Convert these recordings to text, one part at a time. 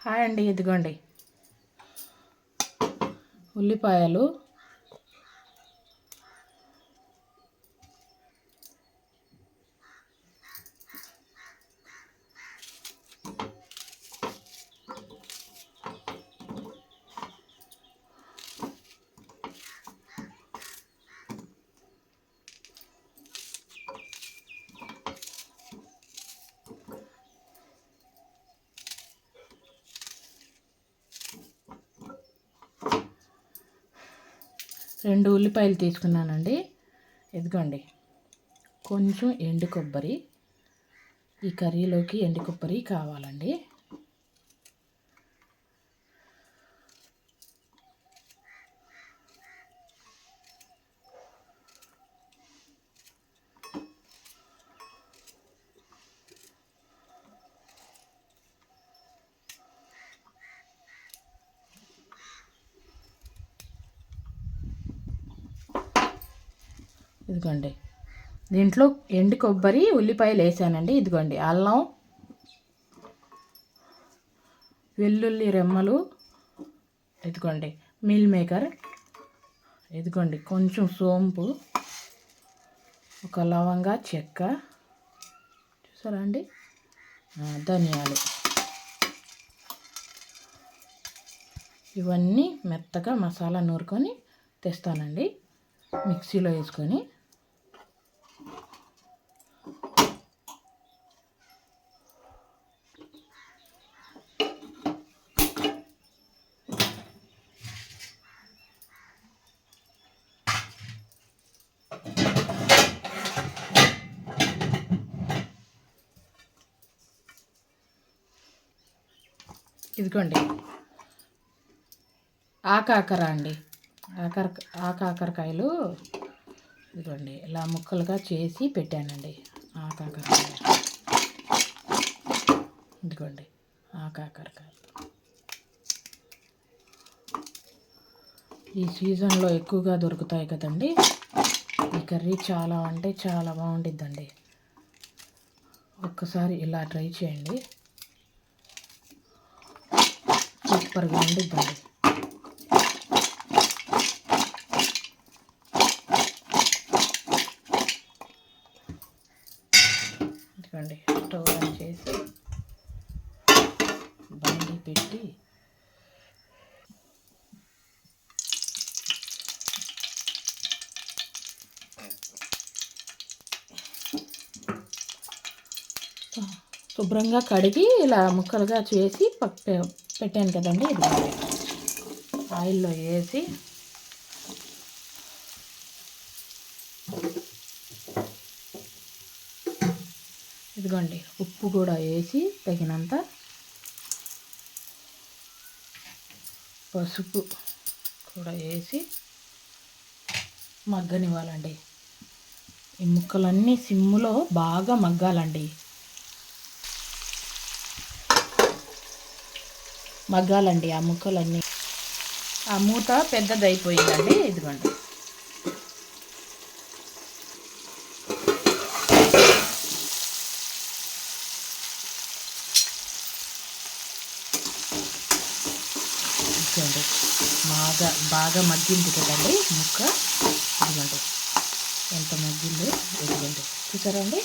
Hi అండి ఇదిగోండి. ఉల్లిపాయలు రెండు ఉల్లిపాయలు తీసుకున్నానండి. ఇదిగోండి. కొంచెం ఎండు కొబ్బరి. ఈ కర్రీలోకి ఎండు కొబ్బరి కావాలండి. ఇదిగోండి. దీంట్లో ఎండు కొబ్బరి ఉల్లిపాయలు వేసానండి. ఇదిగోండి. అల్లం వెల్లుల్లి రెమ్మలు ఇదిగోండి మిల్ మేకర్ ఇదిగోండి కొంచెం సోంపు ఒక లవంగా చెక్క చూసారా అండి? ధనియాలు. ఇవన్నీ మెత్తగా మసాలా నూరుకొని తెస్తానండి. మిక్సీలో వేసుకొని ఇదిగోండి. ఆకాకర అండి. ఆకర ఆకాకరకాయలు ఇదిగోండి ఇలా ముక్కలుగా చేసి పెట్టానండి. ఆకాకరకాయ ఇదిగోండి ఆకాకరకాయ ఈ సీజన్లో ఎక్కువగా దొరుకుతాయి కదండి. ఈ కర్రీ చాలా అంటే చాలా బాగుంటుందండి ఒక్కసారి ఇలా ట్రై చేయండి. సూపర్గా ఉండిద్దండి. ఇదిగోండి స్టవ్ ఆన్ చేసి బండి పెట్టి శుభ్రంగా కడిగి ఇలా ముక్కలుగా చేసి పక్క పెట్టాను కదండి. ఇది ఆయిల్లో వేసి ఇదిగోండి ఉప్పు కూడా వేసి తగినంత పసుపు కూడా వేసి మగ్గనివ్వాలండి. ఈ ముక్కలన్నీ సిమ్ములో బాగా మగ్గాలండి. మగ్గాలండి ఆ ముక్కలన్నీ. ఆ మూత పెద్దది అయిపోయిందండి ఇదిగోండి. ఇదిగోండి బాగా బాగా మగ్గింది కదండి ముక్క. ఇదిగోండి ఎంత మగ్గిందో ఇదిగోండి. చూసారండి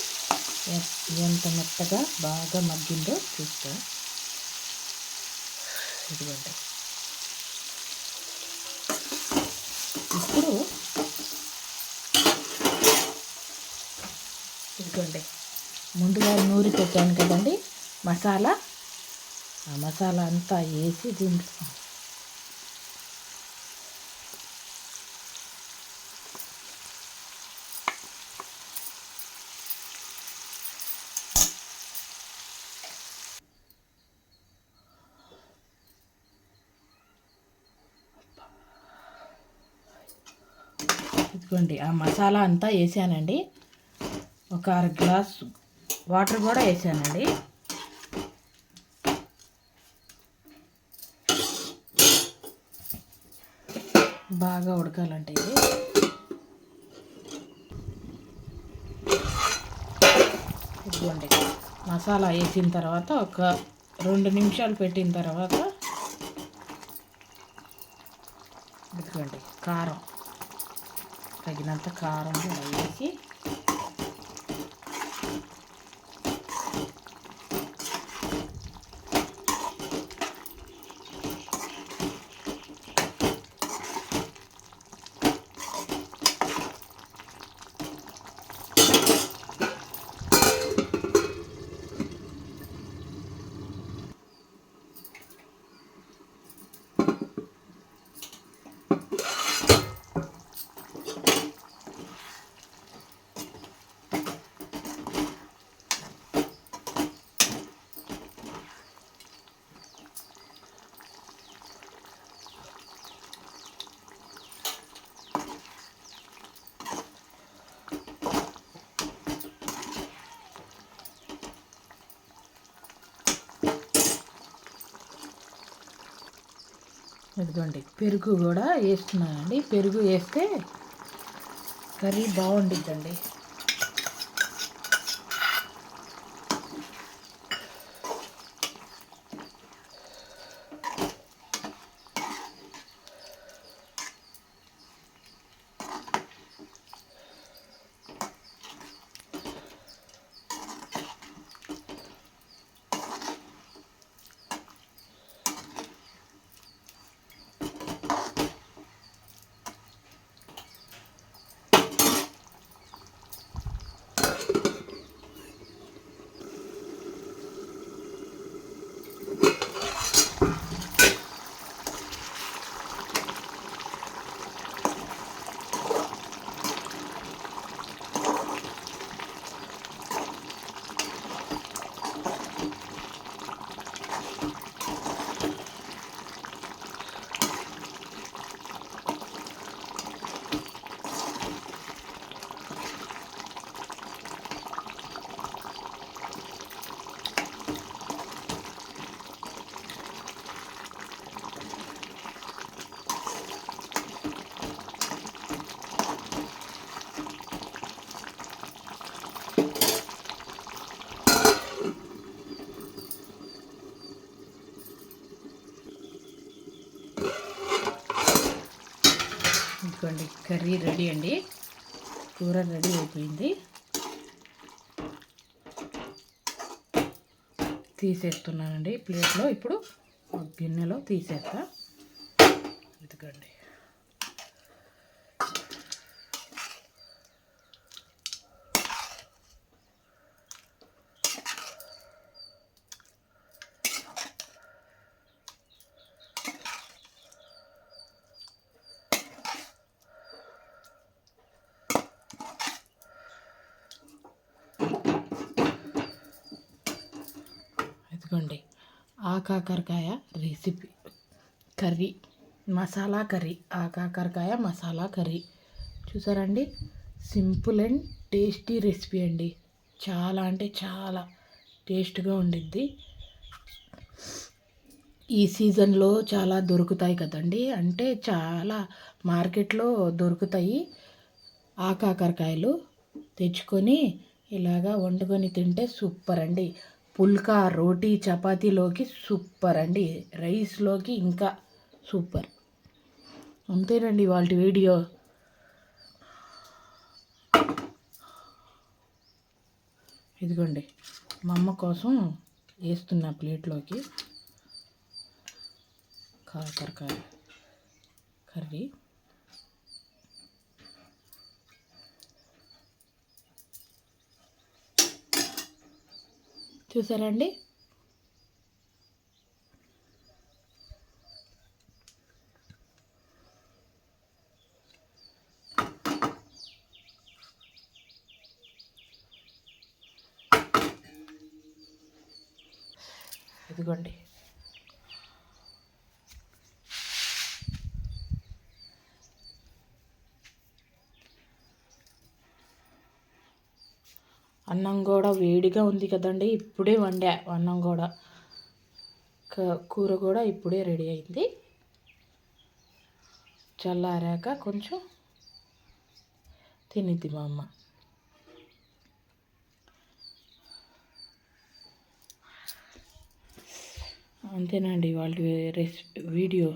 ఎంత మెత్తగా బాగా మగ్గిందో చూస్తారు ఇదిగోండి. ఇప్పుడు ఇదిగోండి. ముందుగా నూరి పెట్టాను కదండి. మసాలా ఆ మసాలా అంతా వేసి దీంట్లో ఇదిగోండి ఆ మసాలా అంతా వేసానండి. ఒక అర గ్లాస్ వాటర్ కూడా వేసానండి. బాగా ఉడకాలంటే ఇది. ఇదిగోండి. మసాలా వేసిన తర్వాత ఒక రెండు నిమిషాలు పెట్టిన తర్వాత ఇదిగోండి కారం. తగినంత కారం వేసి ఇదిగోండి పెరుగు కూడా వేస్తున్నానండి. పెరుగు వేస్తే కర్రీ బాగుండిద్దండి. ఇదిగోండి కర్రీ రెడీ అండి. కూర రెడీ అయిపోయింది. తీసేస్తున్నానండి ప్లేట్లో. ఇప్పుడు గిన్నెలో తీసేస్తా. ఇదిగోండి. ఇదిగోండి ఆ కాకరకాయ రెసిపీ. Curry masala curry. ఆ కాకరకాయ మసాలా కర్రీ. చూసారండి? సింపుల్ అండ్ టేస్టీ రెసిపీ అండి. చాలా అంటే చాలా టేస్ట్గా ఉండిద్ది. ఈ సీజన్లో చాలా దొరుకుతాయి కదండి? అంటే చాలా మార్కెట్లో దొరుకుతాయి ఆ కాకరకాయలు. తెచ్చుకొని ఇలాగా వండుకొని తింటే సూపర్ అండి. పుల్కా రోటీ చపాతీలోకి సూపర్ అండి. రైస్లోకి ఇంకా సూపర్. అంతేనండి వాళ్ళ వీడియో. ఇదిగోండి మా అమ్మ కోసం వేస్తున్న ప్లేట్లోకి కాకరకాయ కర్రీ. చూసారండి ఇదిగోండి అన్నం కూడా వేడిగా ఉంది కదండి ఇప్పుడే వండా అన్నం కూడా కూర కూడా ఇప్పుడే రెడీ అయింది. చల్లారాక కొంచెం తినిద్ది మా అమ్మ. అంతేనండి వాళ్ళ రెసిపీ వీడియో.